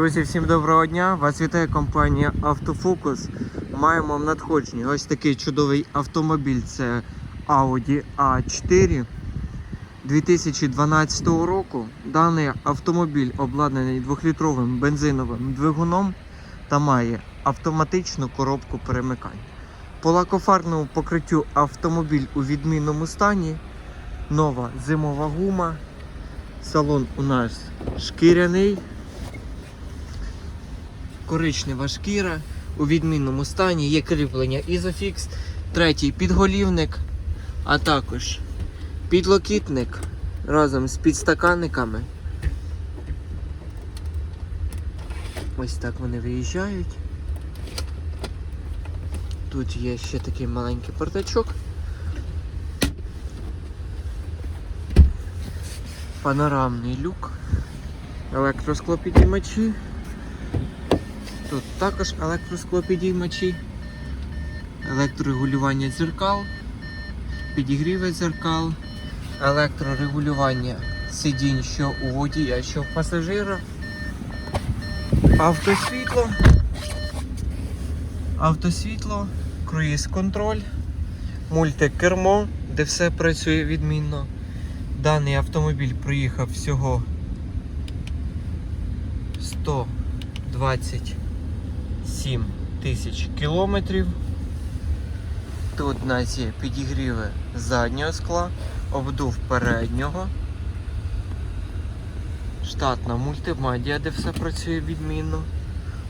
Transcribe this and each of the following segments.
Друзі, всім доброго дня! Вас вітає компанія Автофокус. Маємо в надходженні ось такий чудовий автомобіль. Це Audi A4 2012 року. Даний автомобіль обладнаний 2-літровим бензиновим двигуном та має автоматичну коробку перемикань. По лакофарному покриттю автомобіль у відмінному стані. Нова зимова гума. Салон у нас шкіряний коричнева шкіра у відмінному стані, є кріплення Isofix, третій підголівник, а також підлокітник разом з підстаканниками. Ось так вони виїжджають. Тут є ще такий маленький портачок. Панорамний люк, електросклопідіймачі. Тут також електросклопідіймачі, електрорегулювання дзеркал, підігріве дзеркал, електрорегулювання сидінь, що у водія, що в пасажира, автосвітло, автосвітло, круїз контроль, мультикермо, де все працює відмінно. Даний автомобіль проїхав всього 120 7 тисяч кілометрів. Тут у нас є підігріви заднього скла, обдув переднього. Штатна мультимедіа, де все працює відмінно.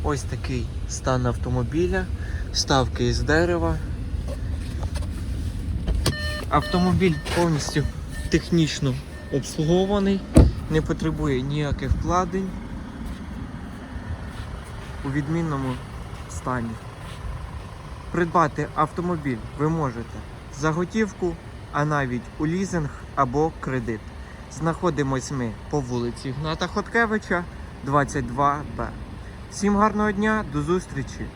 Ось такий стан автомобіля, вставки із дерева. Автомобіль повністю технічно обслугований, не потребує ніяких вкладень у відмінному стані. Придбати автомобіль ви можете за готівку, а навіть у лізинг або кредит. Знаходимось ми по вулиці Гната Хоткевича, 22Б. Всім гарного дня, до зустрічі!